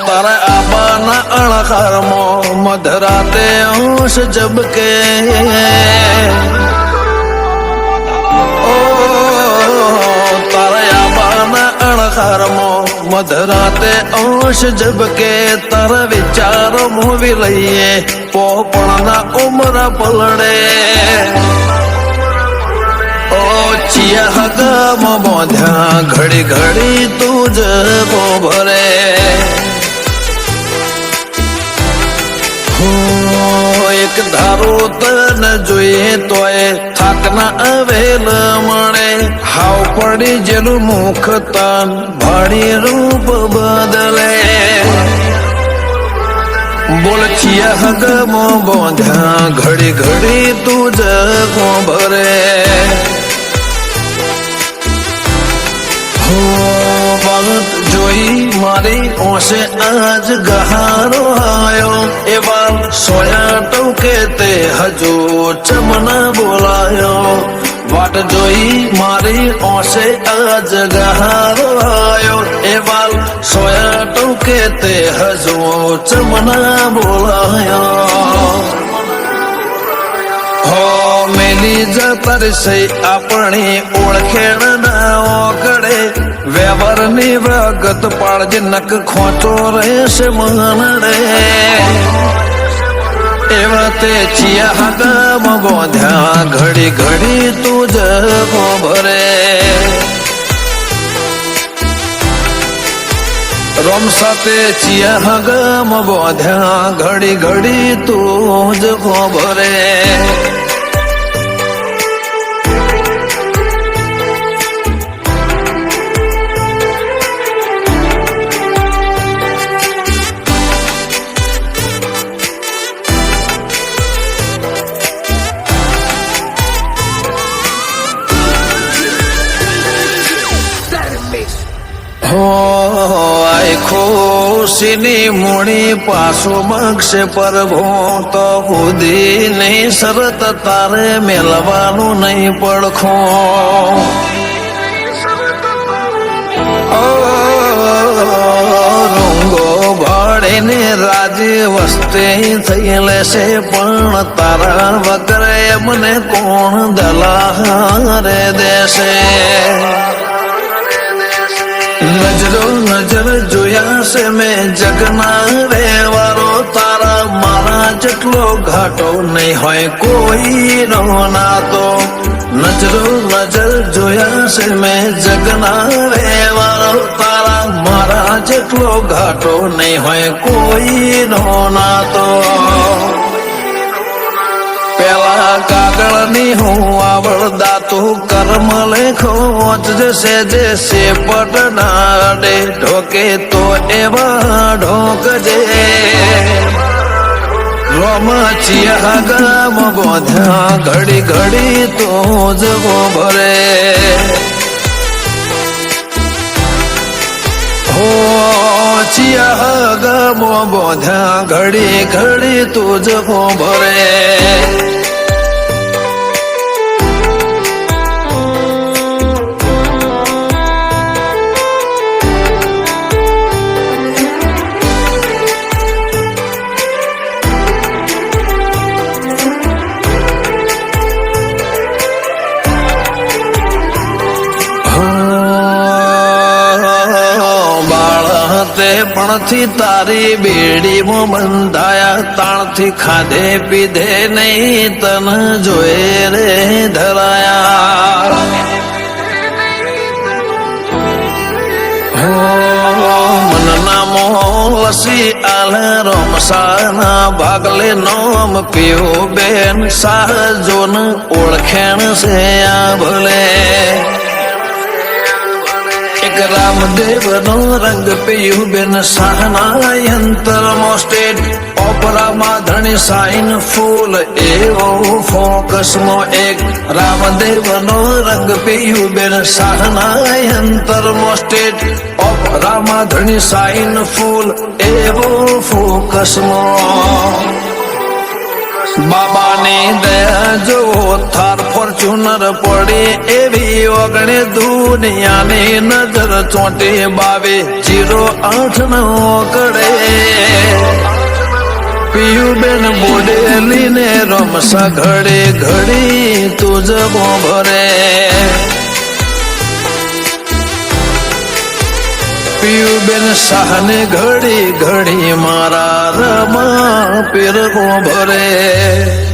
તારે આબાના અણખારમો મધરાતે અંશ જબકે અણખારમો મધરાતે અંશ જબકે તર વિચારો મોવી લઈએ પોપણના ઉમરા પલડે હગમાં બોધ્યા ઘડી ઘડી તું જ ભરે હો, એક ધારો તને જોઈએ તોય થાક ના અવેલ મળે હાવ પડી જેનું મુખ તન ભાડી રૂપ બદલે. બોલ ચિયા હગમાં બોધ્યા ઘડી ઘડી તું જગો ભરે મારી ઓશે આજ ગહારો આયો. એવા સોયા ટોકે તે હજુ ચમન બોલાયો. વાટ જોઈ મારી ઓશે આજ ગહારો આયો. એવા સોયા ટોકે તે હજુ ચમન બોલાયો. હો, મેલી જતર છે આપણી ઓળખેણ વગત પાળજે નક ખોચો રહેશે મનડે એવા તે ચિયા હગમ બોધ્યા ઘડી ઘડી તું જ ભરે. રોમ સાથે ચિયા હગમ બોધ્યા ઘડી ઘડી તું જ ભરે. હો આય ખુશીની મૂડી પાછો મગશે પરભો તો નહીં શરત તારે મેલવાનું નહીં પડખો. ઓ, રાજી વસ્તી થઈ લેશે પણ તારા વગર મને કોણ દલારે દેશે? નજરો નજર જોયા છે મેં જગના વ્યવહારો તારા મારા જેટલો ઘાટો નહીં હોય કોઈ નો નાતો. નજરો નજર જોયા છે મેં જગના વ્યવહારો તારા મારા જેટલો ઘાટો નહીં હોય કોઈ નો નાતો. પેલા કાગળની હું તું કર્મ લેખો જશે દેશે પટનાડે ઢોકે તો એવા ઢોકજે. રોમચિયા ગામ બોધ્યા ઘડી ઘડી તો જ ભરે. હો ચિયા ગામ બોધ્યા ઘડી ઘડી તો જ ભરે. તે પણથી તારી બેડીમાં બંધાયા, તાણથી ખાધે, પીધે નહીં, તન જોયે રે ધરાયા. મનના મોહ લસી આલે, રોમસાના ભાગલે નોમ પીઓ બેન, સાહજોન ઓળખેણ સે આ ભલે. એક રામદેવ નો રંગ પીયું બેન સહના યંત્ર મોસ્ટેડ ઓપરામાં ધણી સાઈન ફૂલ એવો ફોકસ મો એક રામદેવ નો રંગ પીયું બેન સહના યંત્ર મોસ્ટેડ ઓપરામાં ધણી સાઈન ફૂલ એવો ફોકસ મો બાબાની દયા જો થાર ફોર્ચ્યુનર પડે એવી ઓગણે દુનિયાની નજર ચોંટે બાવે. જીરો આઠ નો કડે પિયુબેન બોડેલી ને રમસા ઘડે, ઘડી તુજ ભરે પિયુબેન શાહને ઘડી ઘડી મારા રમા પીર ભરે.